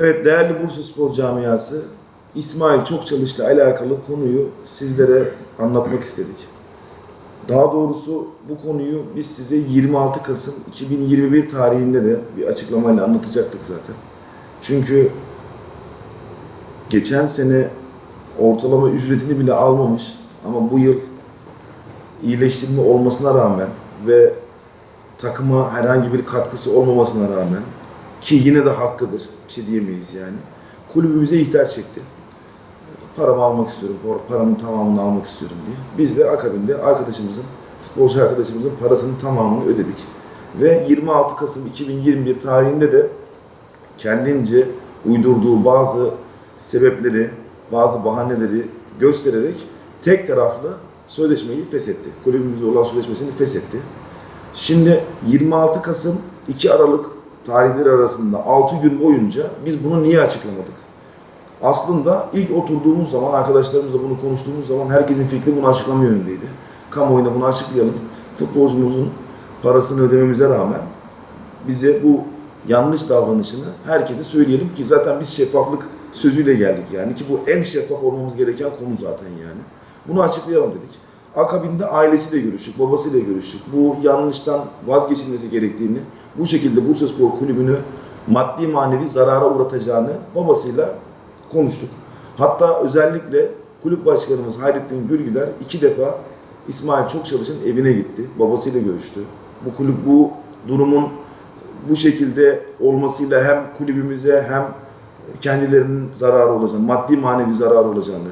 Evet değerli Bursa Spor Camiası İsmail Çokçalış'la alakalı konuyu sizlere anlatmak istedik. Daha doğrusu bu konuyu biz size 26 Kasım 2021 tarihinde de bir açıklamayla anlatacaktık zaten. Çünkü geçen sene ortalama ücretini bile almamış ama bu yıl iyileştirme olmasına rağmen ve takıma herhangi bir katkısı olmamasına rağmen ki yine de hakkıdır. Bir şey diyemeyiz yani. Kulübümüze ihtar çekti. Paramı almak istiyorum, par- paramın tamamını almak istiyorum diye. Biz de akabinde arkadaşımızın, futbolcu arkadaşımızın parasının tamamını ödedik. Ve 26 Kasım 2021 tarihinde de kendince uydurduğu bazı sebepleri, bazı bahaneleri göstererek tek taraflı sözleşmeyi feshetti. Kulübümüzle olan sözleşmesini feshetti. Şimdi 26 Kasım 2 Aralık tarihleri arasında 6 gün boyunca biz bunu niye açıklamadık? Aslında ilk oturduğumuz zaman arkadaşlarımızla bunu konuştuğumuz zaman herkesin fikri bunu açıklama yönündeydi. Kamuoyuna bunu açıklayalım. Futbolcumuzun parasını ödememize rağmen bize bu yanlış davranışını herkese söyleyelim ki zaten biz şeffaflık sözüyle geldik yani ki bu en şeffaf olmamız gereken konu zaten yani. Bunu açıklayalım dedik. Akabinde ailesiyle görüştük, babasıyla görüştük. Bu yanlıştan vazgeçilmesi gerektiğini, bu şekilde Bursaspor Kulübü'nü maddi manevi zarara uğratacağını babasıyla konuştuk. Hatta özellikle kulüp başkanımız Hayrettin Gürgüler iki defa İsmail Çokçalış'ın evine gitti. Babasıyla görüştü. Bu kulüp bu durumun bu şekilde olmasıyla hem kulübümüze hem kendilerinin zararı olacağını, maddi manevi zararı olacağını,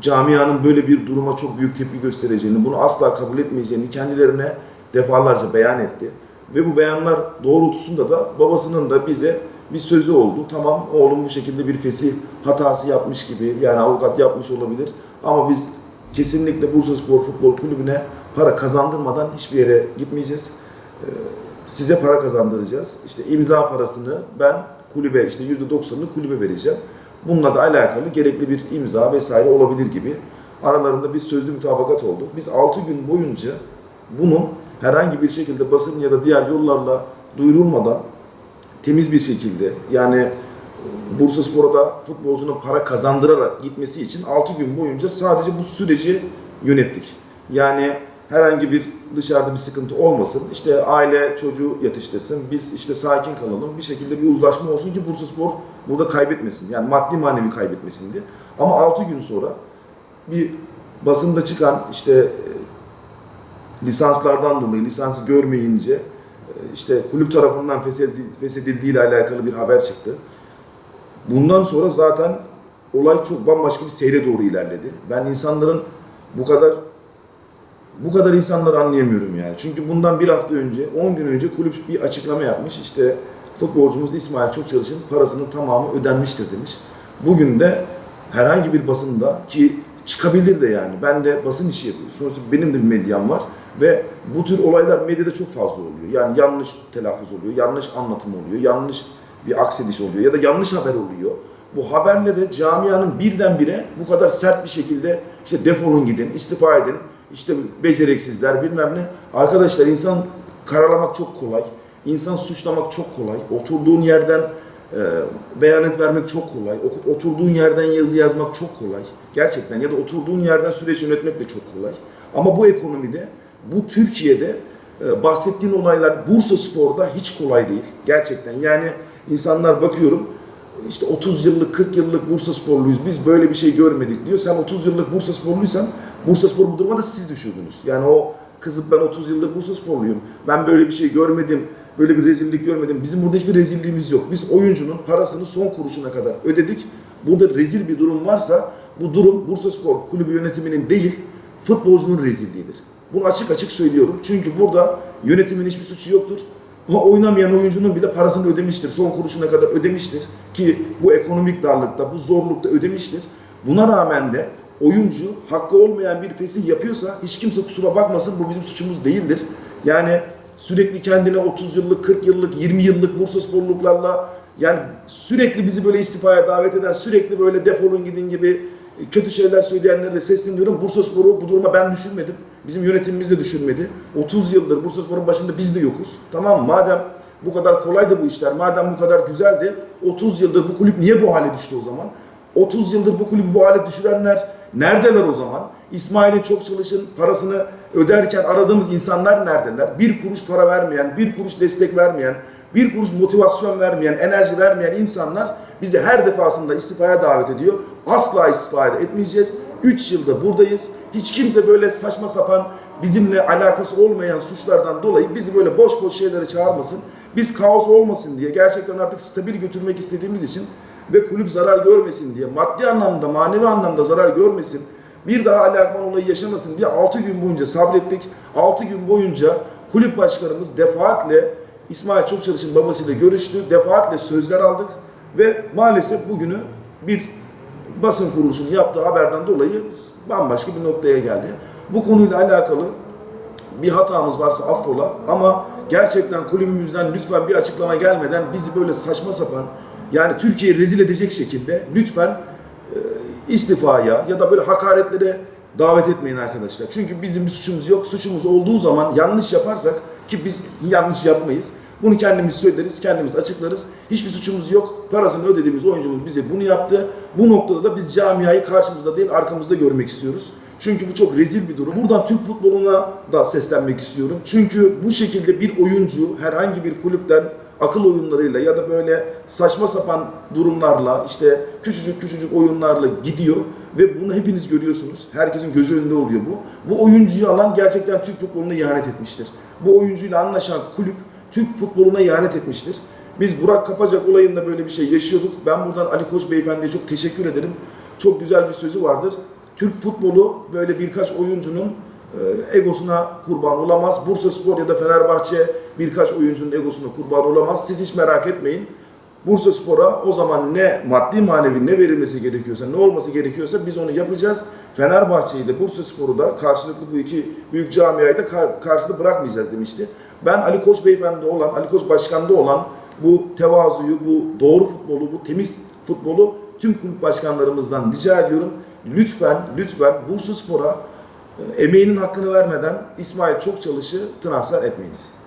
camianın böyle bir duruma çok büyük tepki göstereceğini, bunu asla kabul etmeyeceğini kendilerine defalarca beyan etti. Ve bu beyanlar doğrultusunda da babasının da bize bir sözü oldu. Tamam oğlum bu şekilde bir fesih hatası yapmış gibi yani avukat yapmış olabilir ama biz kesinlikle Bursa Spor Futbol Kulübü'ne para kazandırmadan hiçbir yere gitmeyeceğiz. Ee, size para kazandıracağız. İşte imza parasını ben kulübe işte %90'ını kulübe vereceğim. Bununla da alakalı gerekli bir imza vesaire olabilir gibi aralarında bir sözlü mütabakat oldu. Biz 6 gün boyunca bunun herhangi bir şekilde basın ya da diğer yollarla duyurulmadan temiz bir şekilde yani Bursa Spor'a futbolcunun para kazandırarak gitmesi için 6 gün boyunca sadece bu süreci yönettik. Yani herhangi bir dışarıda bir sıkıntı olmasın. İşte aile çocuğu yatıştırsın. Biz işte sakin kalalım. Bir şekilde bir uzlaşma olsun ki Bursa Spor burada kaybetmesin. Yani maddi manevi kaybetmesin diye. Ama 6 gün sonra bir basında çıkan işte lisanslardan dolayı lisansı görmeyince e, işte kulüp tarafından feshedildiği, ile alakalı bir haber çıktı. Bundan sonra zaten olay çok bambaşka bir seyre doğru ilerledi. Ben insanların bu kadar bu kadar insanları anlayamıyorum yani. Çünkü bundan bir hafta önce, 10 gün önce kulüp bir açıklama yapmış. İşte futbolcumuz İsmail Çokçalış'ın parasının tamamı ödenmiştir demiş. Bugün de herhangi bir basında ki çıkabilir de yani. Ben de basın işi yapıyorum. Sonuçta benim de bir medyam var. Ve bu tür olaylar medyada çok fazla oluyor. Yani yanlış telaffuz oluyor, yanlış anlatım oluyor, yanlış bir aksediş oluyor ya da yanlış haber oluyor. Bu haberleri camianın birdenbire bu kadar sert bir şekilde işte defolun gidin, istifa edin, işte beceriksizler bilmem ne. Arkadaşlar insan karalamak çok kolay. İnsan suçlamak çok kolay. Oturduğun yerden e, beyanet vermek çok kolay. Oturduğun yerden yazı yazmak çok kolay. Gerçekten ya da oturduğun yerden süreç yönetmek de çok kolay. Ama bu ekonomide, bu Türkiye'de e, bahsettiğin olaylar Bursa Spor'da hiç kolay değil. Gerçekten yani insanlar bakıyorum işte 30 yıllık 40 yıllık Bursa sporluyuz biz böyle bir şey görmedik diyor. Sen 30 yıllık Bursa sporluysan Bursa spor bu duruma da siz düşürdünüz. Yani o kızıp ben 30 yıldır Bursa sporluyum. Ben böyle bir şey görmedim. Böyle bir rezillik görmedim. Bizim burada hiçbir rezilliğimiz yok. Biz oyuncunun parasını son kuruşuna kadar ödedik. Burada rezil bir durum varsa bu durum Bursa Spor Kulübü yönetiminin değil futbolcunun rezilliğidir. Bunu açık açık söylüyorum. Çünkü burada yönetimin hiçbir suçu yoktur. O oynamayan oyuncunun bile parasını ödemiştir. Son kuruşuna kadar ödemiştir. Ki bu ekonomik darlıkta, bu zorlukta ödemiştir. Buna rağmen de oyuncu hakkı olmayan bir fesih yapıyorsa hiç kimse kusura bakmasın bu bizim suçumuz değildir. Yani sürekli kendine 30 yıllık, 40 yıllık, 20 yıllık Bursa sporluklarla yani sürekli bizi böyle istifaya davet eden, sürekli böyle defolun gidin gibi kötü şeyler söyleyenlere de sesleniyorum. Bursa Spor'u bu duruma ben düşürmedim. Bizim yönetimimiz de düşürmedi. 30 yıldır Bursa Spor'un başında biz de yokuz. Tamam? Madem Bu kadar kolaydı bu işler. Madem bu kadar güzeldi 30 yıldır bu kulüp niye bu hale düştü o zaman? 30 yıldır bu kulübü bu hale düşürenler neredeler o zaman? İsmail'in çok çalışın parasını öderken aradığımız insanlar neredeler? Bir kuruş para vermeyen, bir kuruş destek vermeyen, bir kuruş motivasyon vermeyen, enerji vermeyen insanlar bizi her defasında istifaya davet ediyor. Asla istifa etmeyeceğiz. 3 yılda buradayız. Hiç kimse böyle saçma sapan bizimle alakası olmayan suçlardan dolayı bizi böyle boş boş şeylere çağırmasın. Biz kaos olmasın diye gerçekten artık stabil götürmek istediğimiz için ve kulüp zarar görmesin diye maddi anlamda manevi anlamda zarar görmesin bir daha Ali Akman olayı yaşamasın diye 6 gün boyunca sabrettik. 6 gün boyunca kulüp başkanımız defaatle İsmail Çokçalış'ın babasıyla görüştü. Defaatle sözler aldık ve maalesef bugünü bir basın kuruluşunun yaptığı haberden dolayı bambaşka bir noktaya geldi. Bu konuyla alakalı bir hatamız varsa affola ama gerçekten kulübümüzden lütfen bir açıklama gelmeden bizi böyle saçma sapan yani Türkiye'yi rezil edecek şekilde lütfen e, istifaya ya da böyle hakaretlere davet etmeyin arkadaşlar. Çünkü bizim bir suçumuz yok. Suçumuz olduğu zaman yanlış yaparsak ki biz yanlış yapmayız. Bunu kendimiz söyleriz, kendimiz açıklarız. Hiçbir suçumuz yok. Parasını ödediğimiz oyuncumuz bize bunu yaptı. Bu noktada da biz camiayı karşımızda değil arkamızda görmek istiyoruz. Çünkü bu çok rezil bir durum. Buradan Türk futboluna da seslenmek istiyorum. Çünkü bu şekilde bir oyuncu herhangi bir kulüpten akıl oyunlarıyla ya da böyle saçma sapan durumlarla işte küçücük küçücük oyunlarla gidiyor ve bunu hepiniz görüyorsunuz. Herkesin gözü önünde oluyor bu. Bu oyuncuyu alan gerçekten Türk futboluna ihanet etmiştir. Bu oyuncuyla anlaşan kulüp Türk futboluna ihanet etmiştir. Biz Burak Kapacak olayında böyle bir şey yaşıyorduk. Ben buradan Ali Koç beyefendiye çok teşekkür ederim. Çok güzel bir sözü vardır. Türk futbolu böyle birkaç oyuncunun e, egosuna kurban olamaz. Bursa Spor ya da Fenerbahçe birkaç oyuncunun egosuna kurban olamaz. Siz hiç merak etmeyin. Bursa Spor'a o zaman ne maddi manevi ne verilmesi gerekiyorsa, ne olması gerekiyorsa biz onu yapacağız. Fenerbahçe'yi de Bursa Spor'u da karşılıklı bu iki büyük camiayı da kar- karşılığı bırakmayacağız demişti. Ben Ali Koç beyefendi olan, Ali Koç başkanda olan bu tevazuyu, bu doğru futbolu, bu temiz futbolu tüm kulüp başkanlarımızdan rica ediyorum. Lütfen, lütfen Bursa Spor'a e, emeğinin hakkını vermeden İsmail Çokçalış'ı transfer etmeyiniz.